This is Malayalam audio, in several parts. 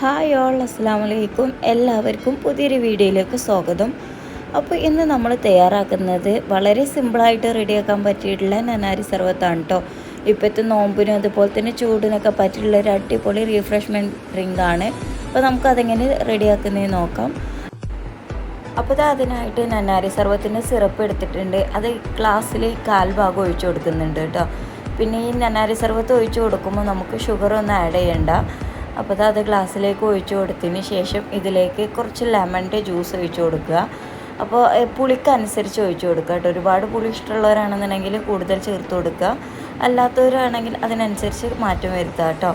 ഹായ് ഓൾ അസ്സാം വലൈക്കും എല്ലാവർക്കും പുതിയൊരു വീഡിയോയിലേക്ക് സ്വാഗതം. അപ്പോൾ ഇന്ന് നമ്മൾ തയ്യാറാക്കുന്നത് വളരെ സിമ്പിളായിട്ട് റെഡിയാക്കാൻ പറ്റിയിട്ടുള്ള നനാരി സർവത്താണ് കേട്ടോ ഇപ്പോഴത്തെ നോമ്പിനും അതുപോലെ തന്നെ ചൂടിനൊക്കെ പറ്റിയിട്ടുള്ള ഒരു അടിപൊളി റീഫ്രഷ്മെന്റ് ഡ്രിങ്ക് ആണ്. അപ്പോൾ നമുക്കതെങ്ങനെ റെഡിയാക്കുന്നത് നോക്കാം. അപ്പോൾ അതിനായിട്ട് നനാരി സർവത്തിന്റെ സിറപ്പ് എടുത്തിട്ടുണ്ട്. അത് ഗ്ലാസ്സിൽ കാൽ ഭാഗം ഒഴിച്ചു കൊടുക്കുന്നുണ്ട് കേട്ടോ പിന്നെ ഈ നനാരി സർവത്ത് ഒഴിച്ചു കൊടുക്കുമ്പോൾ നമുക്ക് ഷുഗറൊന്നും ആഡ് ചെയ്യണ്ട. അപ്പോൾ അത് ഗ്ലാസ്സിലേക്ക് ഒഴിച്ചു കൊടുത്തതിന് ശേഷം ഇതിലേക്ക് കുറച്ച് ലെമണിന്റെ ജ്യൂസ് ഒഴിച്ചു കൊടുക്കുക. അപ്പോൾ പുളിക്കനുസരിച്ച് ഒഴിച്ചു കൊടുക്കുക കേട്ടോ. ഒരുപാട് പുളി ഇഷ്ടമുള്ളവരാണെന്നുണ്ടെങ്കിൽ കൂടുതൽ ചേർത്ത് കൊടുക്കുക. അല്ലാത്തവരാണെങ്കിൽ അതിനനുസരിച്ച് മാറ്റം വരുത്തുക കേട്ടോ.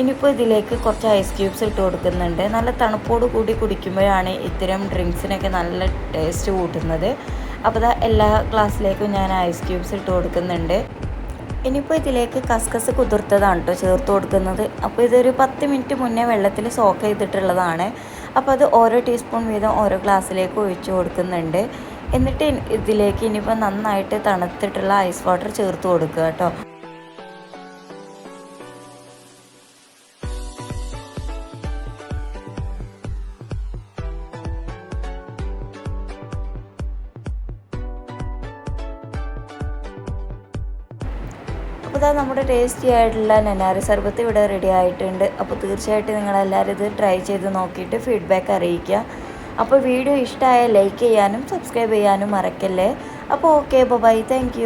ഇനിയിപ്പോൾ ഇതിലേക്ക് കുറച്ച് ഐസ് ക്യൂബ്സ് ഇട്ട് കൊടുക്കുന്നുണ്ട്. നല്ല തണുപ്പോട് കൂടി കുടിക്കുമ്പോഴാണ് ഇത്തരം ഡ്രിങ്ക്സിനൊക്കെ നല്ല ടേസ്റ്റ് കൂട്ടുന്നത്. അപ്പോൾ എല്ലാ ഗ്ലാസ്സിലേക്കും ഞാൻ ഐസ് ക്യൂബ്സ് ഇട്ട് കൊടുക്കുന്നുണ്ട്. ഇനിയിപ്പോൾ ഇതിലേക്ക് കസ്കസ് കുതിർത്തതാണ് കേട്ടോ ചേർത്ത് കൊടുക്കുന്നത്. അപ്പോൾ ഇതൊരു പത്ത് മിനിറ്റ് മുന്നേ വെള്ളത്തിൽ സോക്ക് ചെയ്തിട്ടുള്ളതാണ്. അപ്പോൾ അത് ഓരോ ടീസ്പൂൺ വീതം ഓരോ ഗ്ലാസ്സിലേക്ക് ഒഴിച്ചു കൊടുക്കുന്നുണ്ട്. എന്നിട്ട് ഇതിലേക്ക് ഇനിയിപ്പോൾ നന്നായിട്ട് തണുത്തിട്ടുള്ള ഐസ് വാട്ടർ ചേർത്ത് കൊടുക്കുക കേട്ടോ അപ്പോൾ ഇതാ നമ്മുടെ ടേസ്റ്റി ആയിട്ടുള്ള നനാരി സർബത്ത് ഇവിടെ റെഡി ആയിട്ടുണ്ട്. അപ്പോൾ തീർച്ചയായിട്ടും നിങ്ങളെല്ലാവരും ഇത് ട്രൈ ചെയ്ത് നോക്കിയിട്ട് ഫീഡ്ബാക്ക് അറിയിക്കുക. അപ്പോൾ വീഡിയോ ഇഷ്ടമായ ലൈക്ക് ചെയ്യാനും സബ്സ്ക്രൈബ് ചെയ്യാനും മറക്കല്ലേ. അപ്പോൾ ഓക്കെ ബൈ താങ്ക്